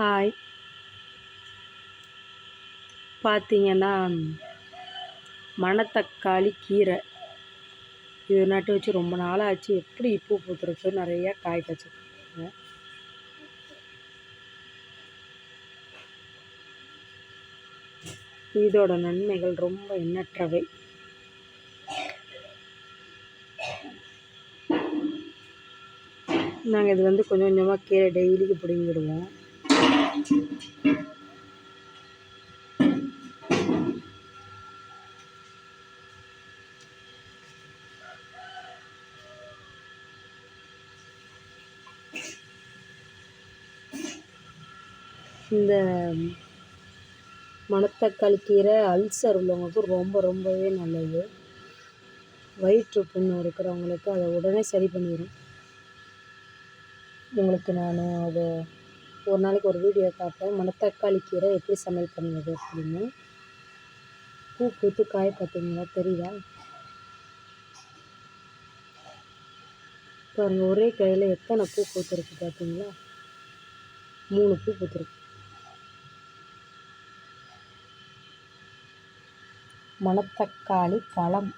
Hi. பார்த்தீங்கன்னா மணத்தக்காளி கீரை. இது நட்டு வச்சு ரொம்ப நாள் ஆச்சு எப்படி பூ பூத்துருக்கு நிறையா காய் காய்ச்சிருக்காங்க. இதோட நன்மைகள் ரொம்ப எண்ணற்றவை. நாங்கள் இது வந்து கொஞ்சம் கொஞ்சமாக கீரை டெய்லிக்கு பிடிங்கிடுவோம். இந்த மணத்தக்காளி கீரை அல்சர் உள்ளவங்களுக்கு ரொம்ப ரொம்பவே நல்லது. வயிற்று புண்ணு இருக்கிறவங்களுக்கு அதை உடனே சரி பண்ணிடும் உங்களுக்கு நான் அதை ஒரு நாளைக்கு ஒரு வீடியோ காட்டுறேன் மணத்தக்காளி கீரை எப்படி சமையல் பண்ணுவது அப்படின்னு. பூ பூத்து காய் பார்த்தீங்களா? தெரியுதா? பாருங்கள் ஒரே கையில் எத்தனை பூ பூத்துருக்கு பார்த்தீங்களா? மூணு பூ பூத்துருக்கு. மணத்தக்காளி பழம்.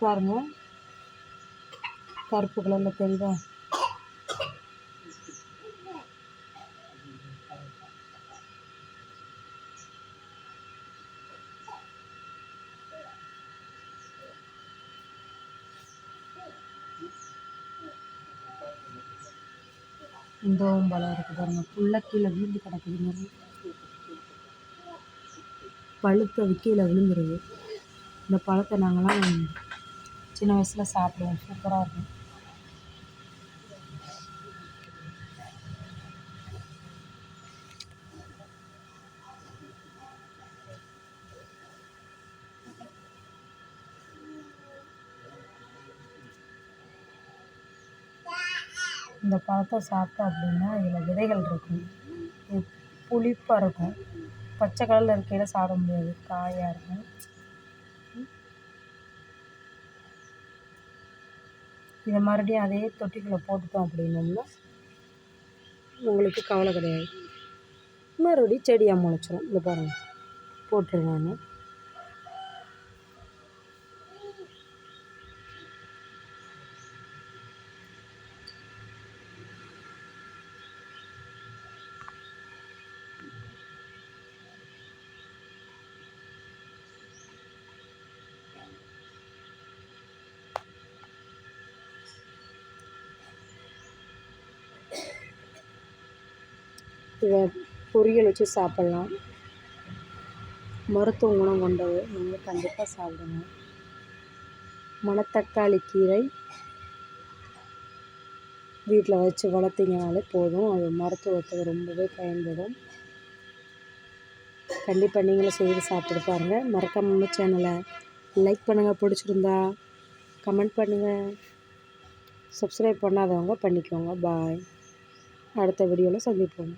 பாருங்கள் கருப்பு கலரில் தெரியுதா? இந்த பழம் இருக்குது பாருங்கள் ஃபுல்லாக கீழே விழுந்து கிடக்குது மாதிரி. பழுத்தது கீழே விழுந்துருது. இந்த பழத்தை நாங்களாம் சின்ன வயசில் சாப்பிடுவோம். சூப்பராக இருக்கும். இந்த பழத்தை சாப்பிட்டோம் அப்படின்னா இதில் விதைகள் இருக்கும். இது புளிப்பாக இருக்கும். பச்சை கலரில் இருக்கையில் சாப்பிட முடியாது. காயாக இருக்கும். இதை மறுபடியும் அதே தொட்டிக்குள்ளே போட்டுட்டோம் அப்படின்னோம்னா உங்களுக்கு கவலை கிடையாது. மறுபடியும் செடியாக முளைச்சிரும். இந்த பாருங்கள் போட்டுருங்க நான் இதை பொரியல் வச்சு சாப்பிட்லாம். மருத்துவ குணம் கொண்டது. நீங்கள் கண்டிப்பாக சாப்பிடுங்க மணத்தக்காளி கீரை வீட்டில் வச்சு வளர்த்திங்கனாலே போதும். அது மருத்துவத்துக்கு ரொம்பவே பயன்படும். கண்டிப்பாக நீங்களும் செய்து சாப்பிட்டு பாருங்கள் மறக்காம சேனலை லைக் பண்ணுங்கள் பிடிச்சிருந்தா கமெண்ட் பண்ணுங்கள் சப்ஸ்கிரைப் பண்ணாதவங்க பண்ணிக்கோங்க. பாய் அடுத்த வீடியோவில் சந்திப்போம்.